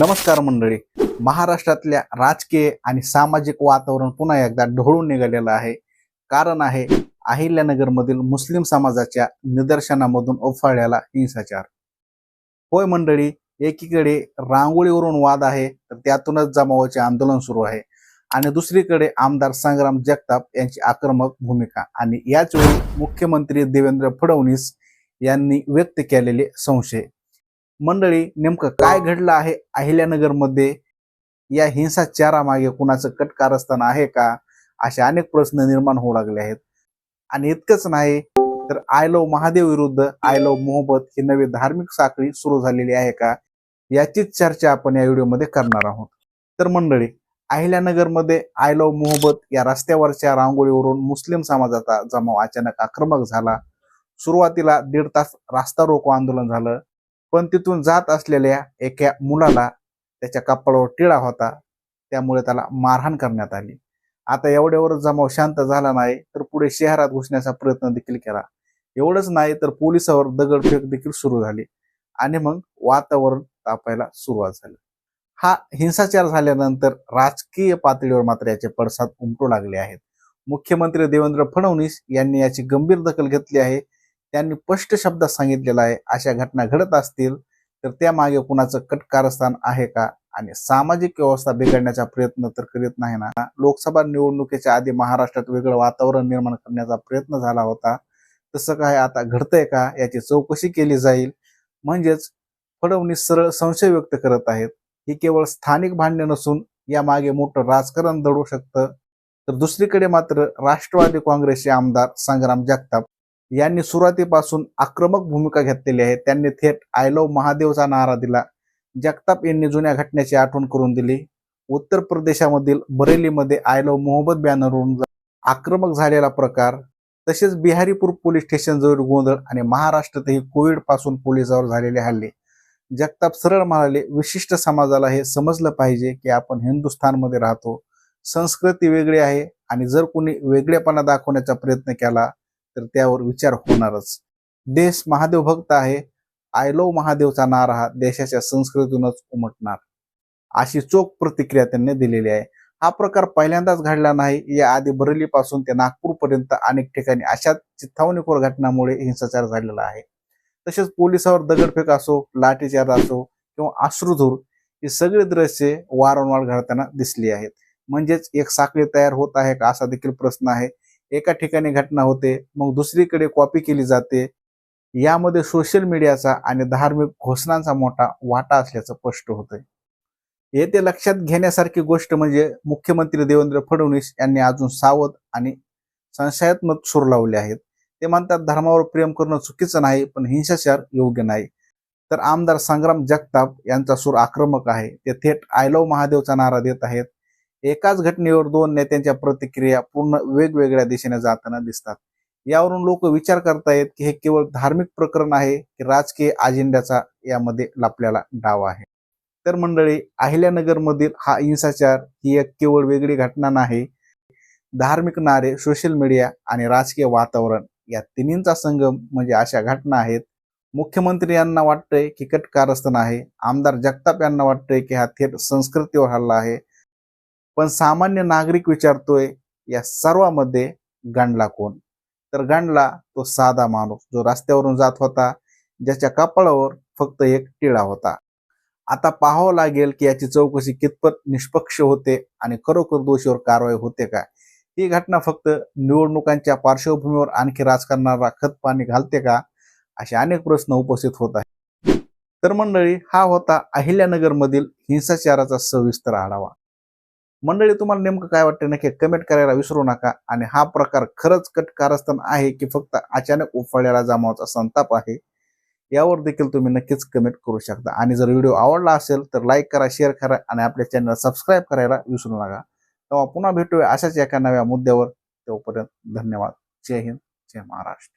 नमस्कार मंडळी. महाराष्ट्रातल्या राजकीय आणि सामाजिक वातावरण पुन्हा एकदा ढवळून निघालेलं आहे. कारण आहे अहिल्यानगरमधील मुस्लिम समाजाच्या निदर्शनामधून उफाळलेला हिंसाचार. होय मंडळी एकीकडे रांगोळीवरून वाद आहे तर त्यातूनच जमावाचे आंदोलन सुरू आहे. आणि दुसरीकडे आमदार संग्राम जगताप यांची आक्रमक भूमिका. आणि याच वेळी मुख्यमंत्री देवेंद्र फडणवीस यांनी व्यक्त केलेले संशय. मंडळी नेमकं काय घडलं आहे अहिल्यानगरमध्ये? या हिंसाचारामागे कुणाचं कटकारस्थान आहे का? असे अनेक प्रश्न निर्माण होऊ लागले आहेत. आणि इतकंच नाही तर आय लव महादेव विरुद्ध आय लव मोहब्बत ही नवी धार्मिक साखळी सुरू झालेली आहे का? याचीच चर्चा आपण या व्हिडिओमध्ये करणार आहोत. तर मंडळी अहिल्यानगरमध्ये आय लव मोहब्बत या रस्त्यावरच्या रांगोळीवरून मुस्लिम समाजाचा जमाव अचानक आक्रमक झाला. सुरुवातीला दीड तास रास्ता रोको आंदोलन झालं. पण तिथून जात असलेल्या एका मुलाला त्याच्या कपाळावर टिळा होता. त्यामुळे त्याला मारहाण करण्यात आली. आता एवढ्यावर जमाव शांत झाला नाही तर पुढे शहरात घुसण्याचा प्रयत्न देखील केला. एवढंच नाही तर पोलिसावर दगडफेक देखील सुरू झाली. आणि मग वातावरण तापायला सुरुवात झाली. हा हिंसाचार झाल्यानंतर राजकीय पातळीवर मात्र याचे पडसाद उमटू लागले आहेत. मुख्यमंत्री देवेंद्र फडणवीस यांनी याची गंभीर दखल घेतली आहे. त्यांनी स्पष्ट शब्दात सांगितलेलं आहे अशा घटना घडत असतील तर त्यामागे कुणाचं कटकारस्थान आहे का? आणि सामाजिक व्यवस्था बिघडण्याचा प्रयत्न तर करीत नाही ना? लोकसभा निवडणुकीच्या आधी महाराष्ट्रात वेगळं वातावरण निर्माण करण्याचा प्रयत्न झाला होता. तसं काय आता घडतंय का? याची चौकशी केली जाईल. म्हणजेच फडणवीस सरळ संशय व्यक्त करत आहेत. ही केवळ स्थानिक भांडणे नसून यामागे मोठं राजकारण दडू शकतं. तर दुसरीकडे मात्र राष्ट्रवादी काँग्रेसचे आमदार संग्राम जगताप यांनी सुरुवातीपासून आक्रमक भूमिका घेतलेली आहे. त्यांनी थेट आय लव्ह महादेवचा नारा दिला. जगताप यांनी जुन्या घटनेची आठवण करून दिली. उत्तर प्रदेशामधील बरेलीमध्ये आय लव्ह मोहम्मद बॅनरवरून आक्रमक झालेला प्रकार तसेच बिहारीपूर पोलीस स्टेशनजवळ गोंधळ आणि महाराष्ट्रातही कोविडपासून पोलिसावर झालेले हल्ले. जगताप सरळ म्हणाले विशिष्ट समाजाला हे समजलं पाहिजे की आपण हिंदुस्थानमध्ये राहतो. संस्कृती वेगळी आहे आणि जर कोणी वेगळेपणा दाखवण्याचा प्रयत्न केला तर त्यावर विचार होणारच. देश महादेव भक्त आहे. आय लव्ह महादेवचा नारा हा देशाच्या संस्कृतीतूनच उमटणार. अशी चोख प्रतिक्रिया त्यांनी दिलेली आहे. हा प्रकार पहिल्यांदाच घडला नाही. या आधी बरेलीपासून ते नागपूरपर्यंत अनेक ठिकाणी अशाच चिथावणीखोर घटनामुळे हिंसाचार झालेला आहे. तसेच पोलिसावर दगडफेक असो लाठीचार्ज असो किंवा अश्रुधूर ही सगळी दृश्ये वारंवार घडताना दिसली आहेत. म्हणजेच एक साखळी तयार होत आहे का असा देखील प्रश्न आहे. एका ठिकाणी घटना होते मग दुसरीकडे कॉपी केली जाते. यामध्ये सोशल मीडियाचा आणि धार्मिक घोषणांचा मोठा वाटा असल्याचं स्पष्ट होतंय. येथे लक्षात घेण्यासारखी गोष्ट म्हणजे मुख्यमंत्री देवेंद्र फडणवीस यांनी अजून सावध आणि संशयात्मक सूर लावले आहेत. ते म्हणतात धर्मावर प्रेम करणं चुकीचं नाही पण हिंसाचार योग्य नाही. तर आमदार संग्राम जगताप यांचा सूर आक्रमक आहे. ते थेट आय लव्ह महादेवचा नारा देत आहेत. एकाच घटनेवर दोन नेत्यांच्या प्रतिक्रिया पूर्ण वेगवेगळ्या दिशेने जाताना दिसतात. यावरून लोक विचार करतायत की हे केवळ धार्मिक प्रकरण आहे की राजकीय अजेंड्याचा यामध्ये लपलेला डाव आहे. तर मंडळी अहिल्यानगरमधील हा हिंसाचार ही एक केवळ वेगळी घटना नाही. धार्मिक नारे सोशल मीडिया आणि राजकीय वातावरण या तिन्हींचा संगम म्हणजे अशा घटना आहेत. मुख्यमंत्री यांना वाटतंय की कट कटकारस्थान आहे. आमदार जगताप यांना वाटतंय की हा थेट संस्कृतीवर हल्ला आहे. पण सामान्य नागरिक विचारतोय या सर्वामध्ये गांडला कोण? तर गांडला तो साधा माणूस जो रस्त्यावरून जात होता ज्याच्या कपाळावर फक्त एक टिळा होता. आता पाहावं लागेल की याची चौकशी कितपत निष्पक्ष होते आणि खरोखर दोषीवर कारवाई होते का ही घटना फक्त निवडणुकांच्या पार्श्वभूमीवर आणखी राजकारणाला खत पाणी घालते का? असे अनेक प्रश्न उपस्थित होत आहेत. तर मंडळी हा होता अहिल्यानगरमधील हिंसाचाराचा सविस्तर आढावा. मंडळी तुम्हाला नेमकं काय वाटतं? नक्की कमेंट करायला विसरू नका. आणि हा प्रकार खरंच कटकारस्थान आहे की फक्त अचानक उफाळलेला जमावाचा संताप आहे यावर देखील तुम्ही नक्कीच कमेंट करू शकता. आणि जर व्हिडिओ आवडला असेल तर लाईक करा शेअर करा आणि आपल्या चॅनल सबस्क्राईब करायला विसरू नका. तेव्हा पुन्हा भेटूया अशाच एका नव्या मुद्द्यावर. तोपर्यंत धन्यवाद. जय हिंद जय महाराष्ट्र.